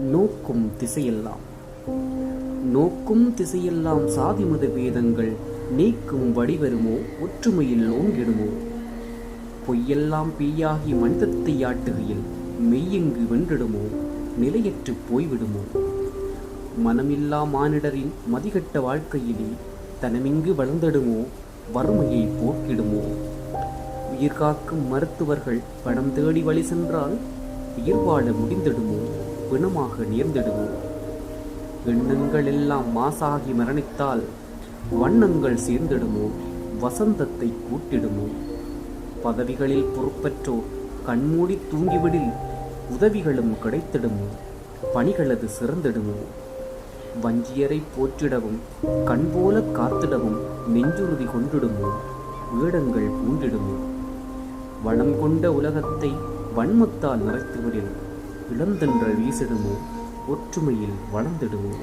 நோக்கும் திசையெல்லாம். நோக்கும் திசையெல்லாம் சாதி மத பேதங்கள் நீக்கும் வடிவருமோ ஒற்றுமையில் ஓங்கிடுமோ? பொய்யெல்லாம் பெய்யாகி மனிதத்தை ஆட்டுகையில் மெய்யெங்கு வென்றிடுமோ நிலையற்று போய்விடுமோ? மனமில்லா மானிடரின் மதிகட்ட வாழ்க்கையிலே தனமிங்கு வளர்ந்திடுமோ வறுமையை போக்கிடுமோ? உயிர் காக்கும் மருத்துவர்கள் பணம் தேடி வழி சென்றால் உயிர் வாழ முடிந்திடுமோ? பிணமாக நேர்ந்திடுமோ எண்ணங்கள் எல்லாம் மாசாகி மரணித்தால் வண்ணங்கள் சேர்ந்திடுமோ? வசந்தத்தை கூட்டிடுமோ? பதவிகளில் பொறுப்பற்றோர் கண்மூடி தூங்கிவிடில் உதவிகளும் கிடைத்திடுமோ? பணிகளது சிறந்திடுமோ? வஞ்சியரை போற்றிடவும் கண்போல காத்திடவும் நெஞ்சுறுதி கொண்டிடுமோ? வீடங்கள் பூண்டிடுமோ? வளம் கொண்ட உலகத்தை வன்மத்தால் நிறைத்துவிடில் இளந்தென்ற வீசிடுமோ? ஒற்றுமையில் வளர்ந்திடுவோம்